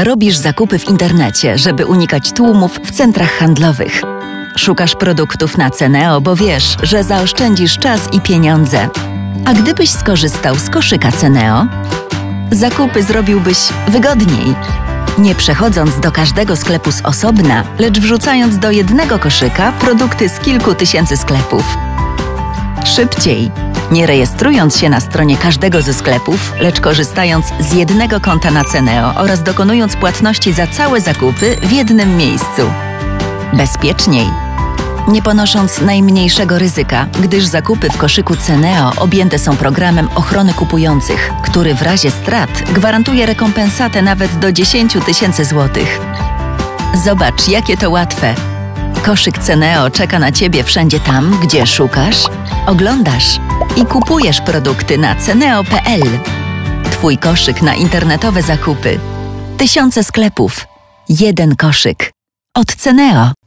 Robisz zakupy w internecie, żeby unikać tłumów w centrach handlowych. Szukasz produktów na Ceneo, bo wiesz, że zaoszczędzisz czas i pieniądze. A gdybyś skorzystał z koszyka Ceneo, zakupy zrobiłbyś wygodniej. Nie przechodząc do każdego sklepu z osobna, lecz wrzucając do jednego koszyka produkty z kilku tysięcy sklepów. Szybciej! Nie rejestrując się na stronie każdego ze sklepów, lecz korzystając z jednego konta na Ceneo oraz dokonując płatności za całe zakupy w jednym miejscu. Bezpieczniej! Nie ponosząc najmniejszego ryzyka, gdyż zakupy w koszyku Ceneo objęte są programem ochrony kupujących, który w razie strat gwarantuje rekompensatę nawet do 10 tysięcy złotych. Zobacz, jakie to łatwe! Koszyk Ceneo czeka na Ciebie wszędzie tam, gdzie szukasz, oglądasz i kupujesz produkty na ceneo.pl. Twój koszyk na internetowe zakupy. Tysiące sklepów. Jeden koszyk. Od Ceneo.